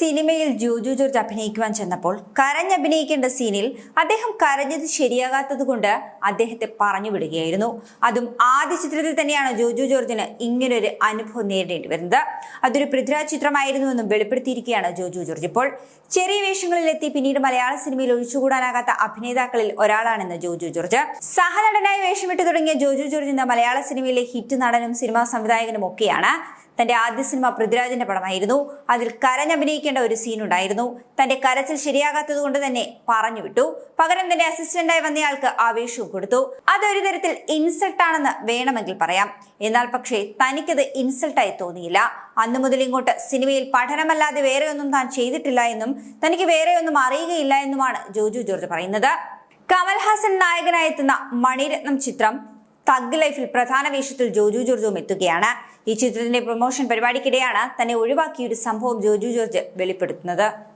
സിനിമയിൽ ജോജു ജോർജ് അഭിനയിക്കുവാൻ ചെന്നപ്പോൾ കരഞ്ഞഭിനയിക്കേണ്ട സീനിൽ അദ്ദേഹം കരഞ്ഞത് ശരിയാകാത്തത് കൊണ്ട് അദ്ദേഹത്തെ പറഞ്ഞു വിടുകയായിരുന്നു. അതും ആദ്യ ചിത്രത്തിൽ തന്നെയാണ് ജോജു ജോർജിന് ഇങ്ങനൊരു അനുഭവം നേരിടേണ്ടി വരുന്നത്. അതൊരു പൃഥ്വിരാജ് ചിത്രമായിരുന്നുവെന്നും വെളിപ്പെടുത്തിയിരിക്കുകയാണ് ജോജു ജോർജ്. ഇപ്പോൾ ചെറിയ വേഷങ്ങളിലെത്തി പിന്നീട് മലയാള സിനിമയിൽ ഒഴിച്ചുകൂടാനാകാത്ത അഭിനേതാക്കളിൽ ഒരാളാണെന്ന് ജോജു ജോർജ്. സഹനടനായി വേഷമിട്ട് തുടങ്ങിയ ജോജു ജോർജ് ഇന്ന് മലയാള സിനിമയിലെ ഹിറ്റ് നടനും സിനിമാ സംവിധായകനും ഒക്കെയാണ്. തന്റെ ആദ്യ സിനിമ പൃഥ്വിരാജിന്റെ പടമായിരുന്നു. അതിൽ കരഞ്ഞഭിനയിക്കേണ്ട ഒരു സീനുണ്ടായിരുന്നു. തന്റെ കരച്ചിൽ ശരിയാകാത്തത് കൊണ്ട് തന്നെ പറഞ്ഞു വിട്ടു. പകരം തന്റെ അസിസ്റ്റന്റായി വന്നയാൾക്ക് ആവേശവും കൊടുത്തു. അതൊരു തരത്തിൽ ഇൻസൾട്ട് ആണെന്ന് വേണമെങ്കിൽ പറയാം. എന്നാൽ പക്ഷേ തനിക്കത് ഇൻസൾട്ടായി തോന്നിയില്ല. അന്നു മുതൽ ഇങ്ങോട്ട് സിനിമയിൽ പഠനമല്ലാതെ വേറെയൊന്നും താൻ ചെയ്തിട്ടില്ല എന്നും തനിക്ക് വേറെയൊന്നും അറിയുകയില്ല എന്നുമാണ് ജോജു ജോർജ് പറയുന്നത്. കമൽഹാസൻ നായകനായെത്തുന്ന മണിരത്നം ചിത്രം തഗ് ലൈഫിൽ പ്രധാന വേഷത്തിൽ ജോജു ജോർജും എത്തുകയാണ്. ഈ ചിത്രത്തിന്റെ പ്രൊമോഷൻ പരിപാടിക്കിടെയാണ് തന്നെ ഒഴിവാക്കിയൊരു സംഭവം ജോജു ജോർജ് വെളിപ്പെടുത്തുന്നത്.